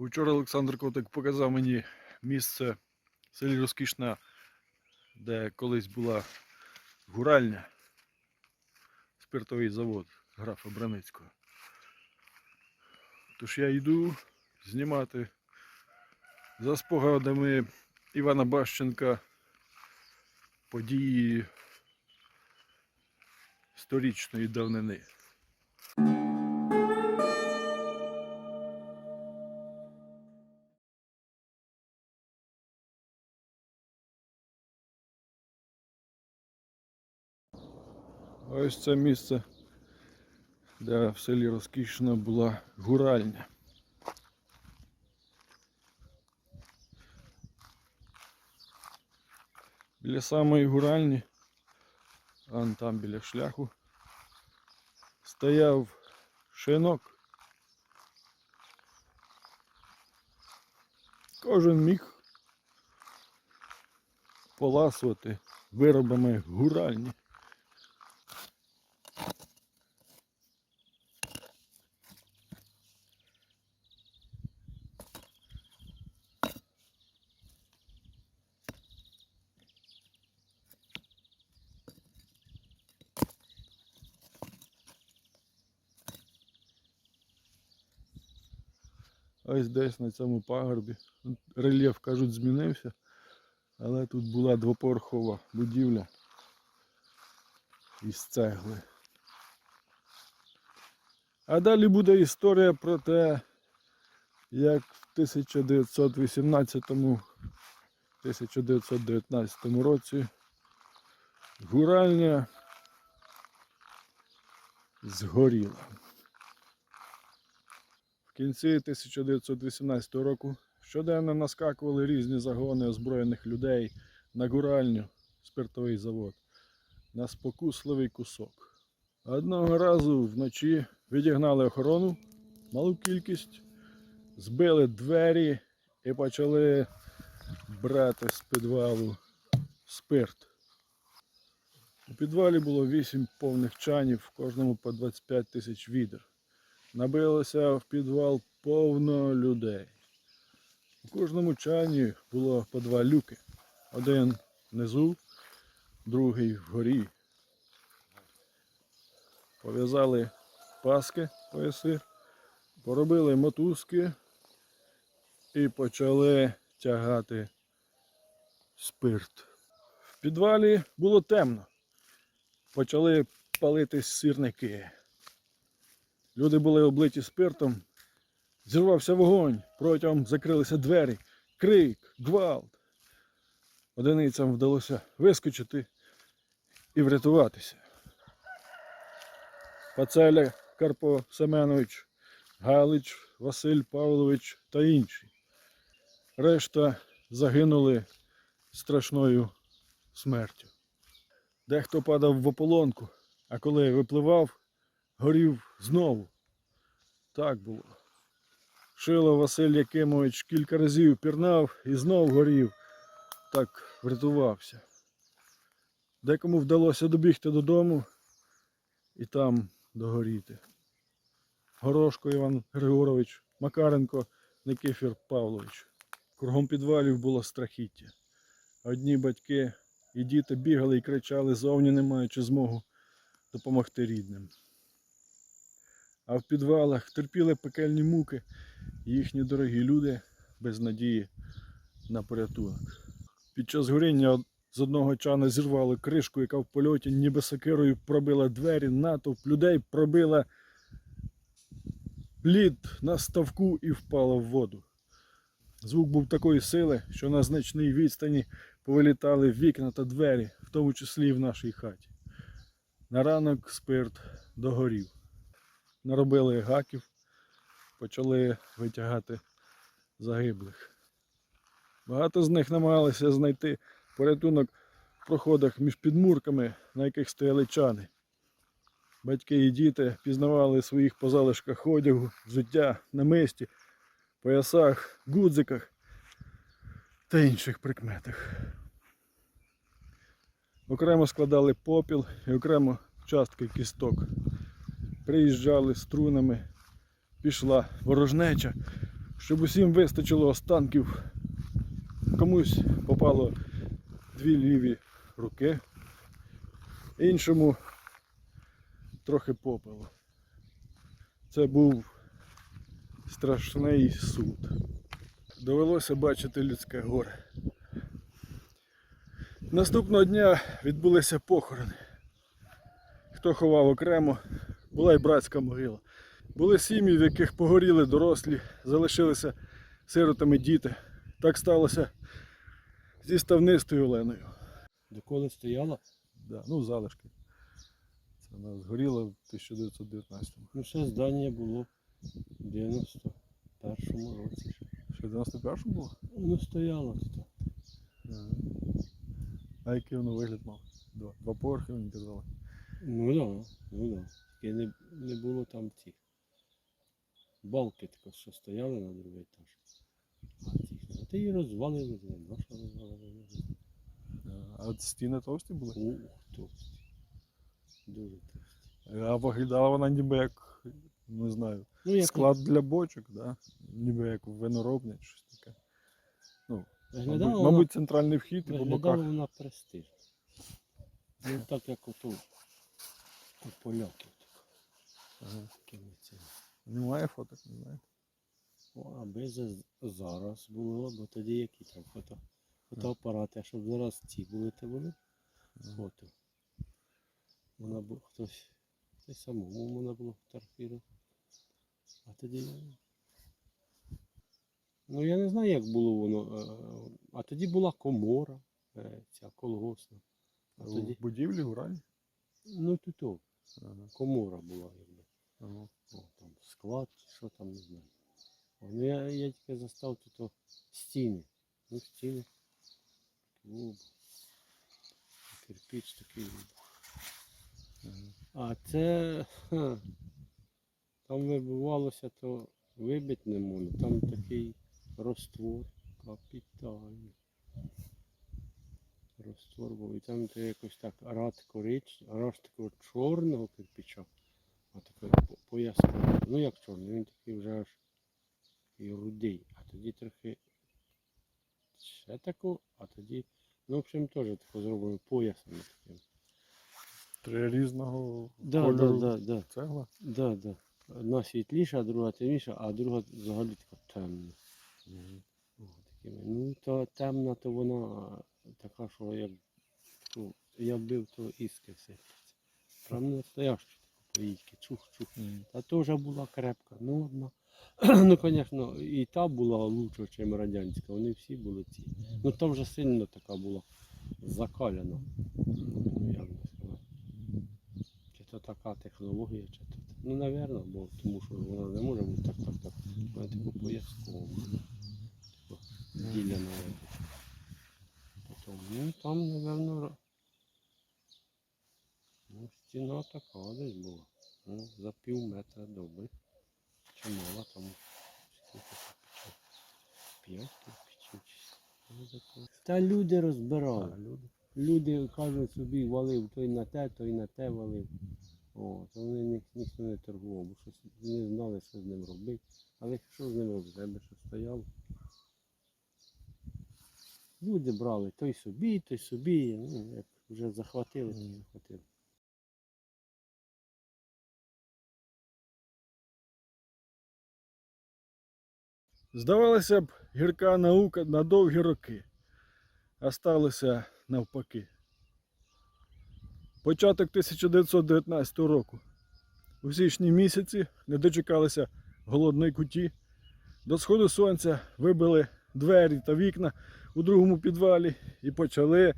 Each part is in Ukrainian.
Вчора Олександр Котик показав мені місце в селі Розкішна, де колись була гуральня, спиртовий завод графа Браницького. Тож я йду знімати за спогадами Івана Бащенка події сторічної давнини. Ось це місце, де в селі Розкішна була гуральня. Біля самої гуральні, а там біля шляху, стояв шинок. Кожен міг поласувати виробами гуральні. Ось десь на цьому пагорбі. Рельєф, кажуть, змінився, але тут була двоповерхова будівля із цегли. А далі буде історія про те, як в 1918-1919 році гуральня згоріла. Кінці 1918 року щоденно наскакували різні загони озброєних людей на гуральню, спиртовий завод, на спокусливий кусок. Одного разу вночі відігнали охорону, малу кількість, збили двері і почали брати з підвалу спирт. У підвалі було 8 повних чанів, в кожному по 25 тисяч відер. Набилося в підвал повно людей. У кожному чані було по два люки. Один внизу, другий вгорі. Пов'язали паски пояси, поробили мотузки і почали тягати спирт. В підвалі було темно. Почали палитись сірники. Люди були облиті спиртом. Зірвався вогонь, протягом закрилися двері, крик, гвалт. Одиницям вдалося вискочити і врятуватися. Пацеля Карпо Семенович, Галич, Василь Павлович та інші. Решта загинули страшною смертю. Дехто падав в ополонку, а коли випливав, горів знову. Так було. Шило Василь Якимович кілька разів пірнав і знов горів. Так врятувався. Декому вдалося добігти додому і там догоріти. Горошко Іван Григорович, Макаренко Никифір Павлович. Кругом підвалів було страхіття. Одні батьки і діти бігали і кричали, зовні не маючи змогу допомогти рідним. А в підвалах терпіли пекельні муки їхні дорогі люди без надії на порятунок. Під час горіння з одного чана зірвали кришку, яка в польоті ніби сокирою пробила двері, натовп людей пробила лід на ставку і впала в воду. Звук був такої сили, що на значній відстані повилітали вікна та двері, в тому числі і в нашій хаті. На ранок спирт догорів. Наробили гаків, почали витягати загиблих. Багато з них намагалися знайти порятунок в проходах між підмурками, на яких стояли чани. Батьки і діти пізнавали своїх по залишках одягу, взуття, намисті, поясах, гудзиках та інших прикметах. Окремо складали попіл і окремо частки кісток. Приїжджали струнами, пішла ворожнеча, Щоб усім вистачило останків, комусь попало дві ліві руки, іншому трохи попало. Це був страшний суд. Довелося бачити людське горе. Наступного дня відбулися похорони. Хто ховав окремо, була й братська могила. Були сім'ї, в яких погоріли дорослі, залишилися сиротами діти. Так сталося зі ставнистою Оленою. Доколи стояла? Да, ну, залишки. Це вона згоріла в 1919-му. Ну, ще здання було в 91-му році. ще. В 91-му було? Ну, стояло тут. А який воно вигляд мав? Два, Два поверхи мені казали. Ну да, ну да. Тільки не, не було там цих. Балки тако, що стояли на другий етаж. А а ти її розвалили, не знаю, розвалили. А от стіни товсті були? Ух, товсті. Дуже товсті. А виглядала вона ніби як, не знаю, Ну, як склад для бочок, да? ніби як виноробня щось таке. Ну, мабуть, вона, мабуть, центральний вхід і по виглядала боках. вона престижно. Ну так як ото у поляків. Ага. Немає фоток, не знаю. О, аби за, зараз було, бо тоді які там фото, фотоапарати, а щоб зараз ці були, то були фото. Вона бу хтось, хтось самому можна було фотографувати. А тоді. Ну я не знаю, як було воно. е, А тоді була комора, е, ця колгосна. А тоді, будівлі, у раді? ну тут Ага. комора була, О, там склад, чи що там, не знаю. Ну я, я тільки застав тут стіни. Ну, стіни. Клуб. Кирпич такий. А це. Ха, там вибивалося, то вибити не можна. Там такий розтвор капітальний. Розтвор був. І там то якось так рад корич, рад чорного кирпича. А такий по- Ну як чорний, він такий вже аж і рудий. А тоді трохи ще тако, а тоді, ну, в общем, теж тако зроблено поясом таким. Три різного Да, кольору да, да, да. цегла. Да, да. Одна світліша, друга темніша, а друга взагалі така темна. О, такими. Ну, то темна, то вона така, що як ну, я вбив, то іски сипляться. Прям настояща поїдьки, чух-чух. Та то вже була крепка. Ну, одна. ну, звісно, і та була лучше, ніж радянська. Вони всі були ці. Ну, та вже сильно така була закаляна. Ну, як би сказати. Чи то така технологія, чи то. Ну, напевно, бо тому що вона не може бути так, так, так. Вона таку поясково. Діляна. Потім, ну, там, ну, стіна така десь була. Ну, за пів метра добре. Чимало там. Скільки? П'ять ну. Та люди розбирали. Люди. Люди кажуть собі, валив той на те, той на те валив. О, то вони ні, ніхто не торгував, бо щось не знали, що з ним робити. Але що з ним робити, тебе що стояло. Люди брали той собі, той собі, ну, як вже захватили, то захватили. Здавалося б, гірка наука на довгі роки, а сталося навпаки. Початок 1919 року. У січні місяці не дочекалися голодної куті. До сходу сонця вибили двері та вікна у другому підвалі і почали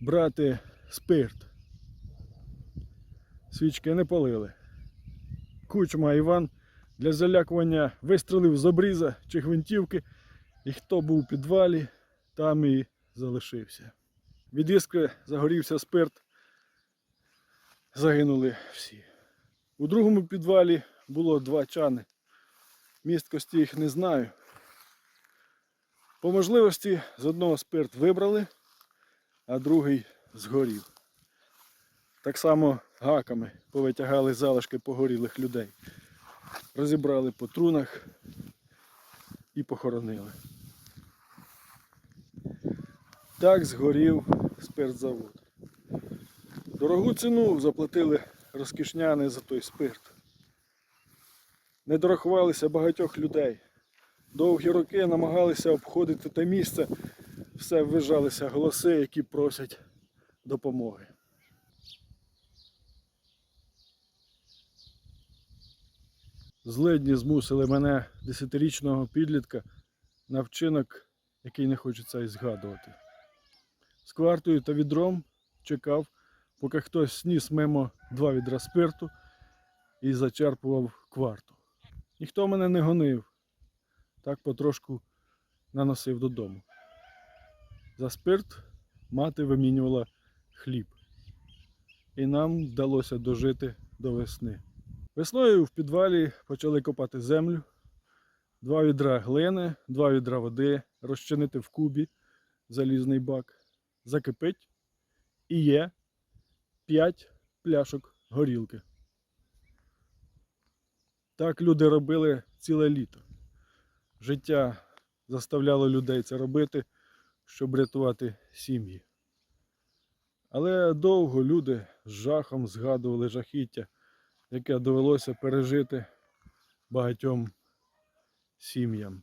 брати спирт. Свічки не палили. Кучма Іван для залякування вистрелив з обріза чи гвинтівки, і хто був у підвалі, там і залишився. Від іскри загорівся спирт, загинули всі. У другому підвалі було два чани. Місткості їх не знаю. По можливості з одного спирт вибрали, а другий згорів. Так само гаками повитягали залишки погорілих людей розібрали по трунах і похоронили. Так згорів спиртзавод. Дорогу ціну заплатили розкішняни за той спирт. Не дорахувалися багатьох людей. Довгі роки намагалися обходити те місце, все ввижалися голоси, які просять допомоги. Злидні змусили мене десятирічного підлітка на вчинок, який не хочеться і згадувати. З квартою та відром чекав, поки хтось сніс мимо два відра спирту і зачерпував кварту. Ніхто мене не гонив, так потрошку наносив додому. За спирт мати вимінювала хліб. І нам вдалося дожити до весни. Весною в підвалі почали копати землю, два відра глини, два відра води, розчинити в кубі залізний бак, закипить і є 5 пляшок горілки. Так люди робили ціле літо. Життя заставляло людей це робити, щоб рятувати сім'ї. Але довго люди з жахом згадували жахіття, яке довелося пережити багатьом сім'ям.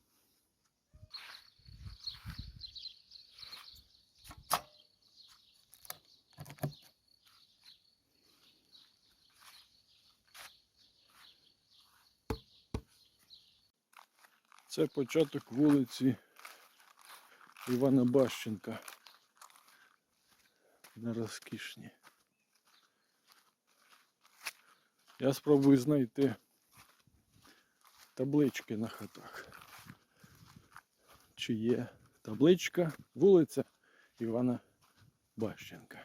Це початок вулиці Івана Бащенка. На розкішні. Я спробую знайти таблички на хатах. Чи є табличка, вулиця Івана Бащенка.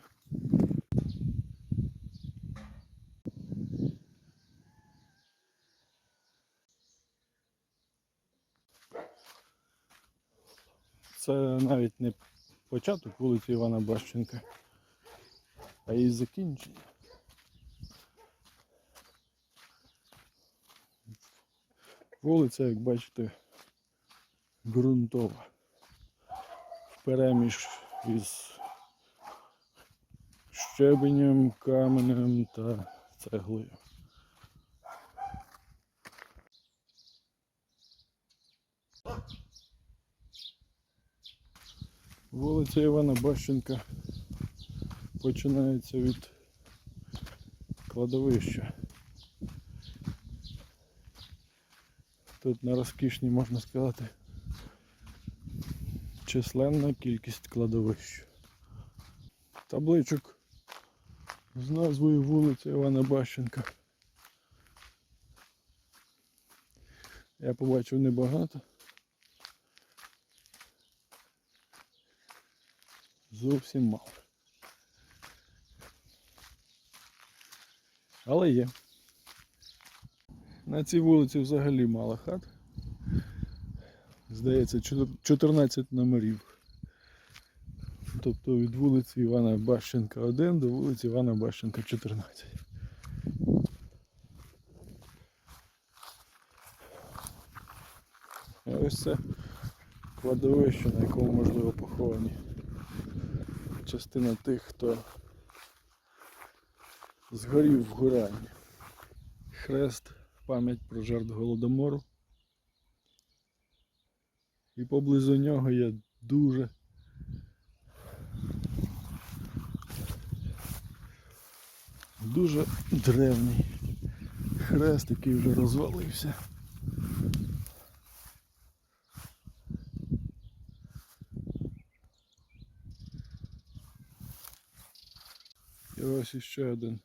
Це навіть не початок вулиці Івана Бащенка, а її закінчення. Вулиця, як бачите, ґрунтова. Впереміж із щебенем, каменем та цеглою. Вулиця Івана Бащенка починається від кладовища. Тут на розкішні можна сказати численна кількість кладовищ. Табличок з назвою вулиця Івана Бащенка. Я побачив небагато. Зовсім мало. Але є. На цій вулиці взагалі мало хат. Здається, 14 номерів. Тобто від вулиці Івана Бащенка 1 до вулиці Івана Бащенка 14. А ось це кладовище, на якому можливо поховані частина тих, хто згорів в гуранні. Хрест пам'ять про жертв голодомору. І поблизу нього є дуже дуже древній хрест, який вже розвалився. І ось іще один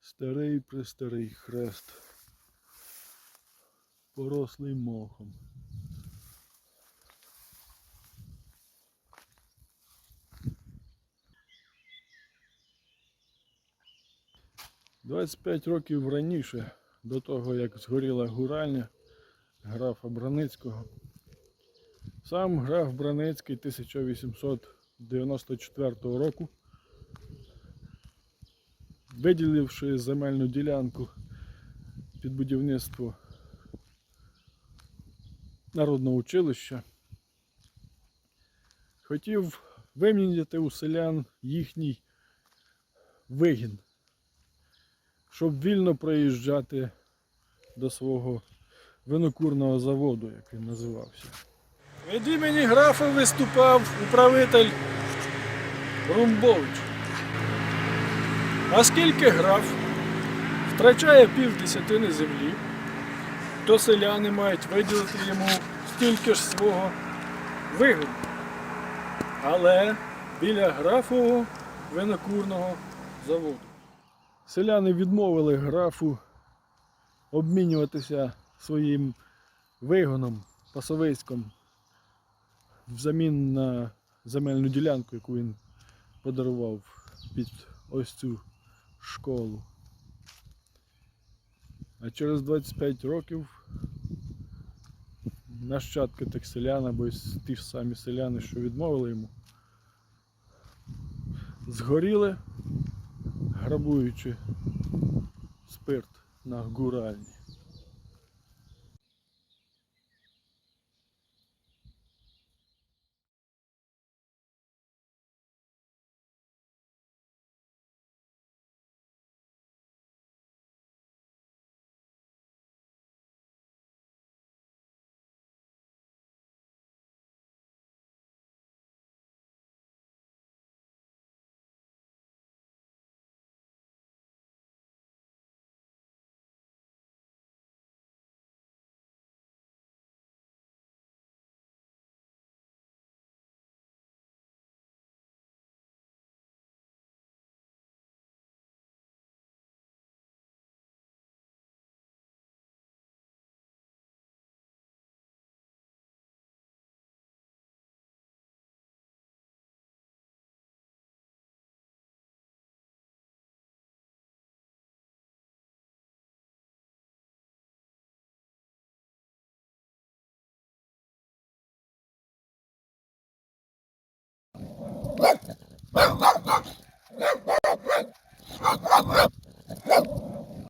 старий престарий хрест, порослий мохом. Двадцять п'ять років раніше, до того як згоріла гуральня графа Браницького, сам граф Браницький 1894 року виділивши земельну ділянку під будівництво народного училища. Хотів виміняти у селян їхній вигін, щоб вільно проїжджати до свого винокурного заводу, як він називався. Від імені графа виступав управитель Румбович. Оскільки граф втрачає пів десятини землі, то селяни мають виділити йому стільки ж свого вигоду. Але біля графового винокурного заводу. Селяни відмовили графу обмінюватися своїм вигоном, пасовиськом взамін на земельну ділянку, яку він подарував під ось цю школу. А через 25 років нащадки тих селян, або ті ж самі селяни, що відмовили йому, згоріли, грабуючи спирт на гуральні. Thank you.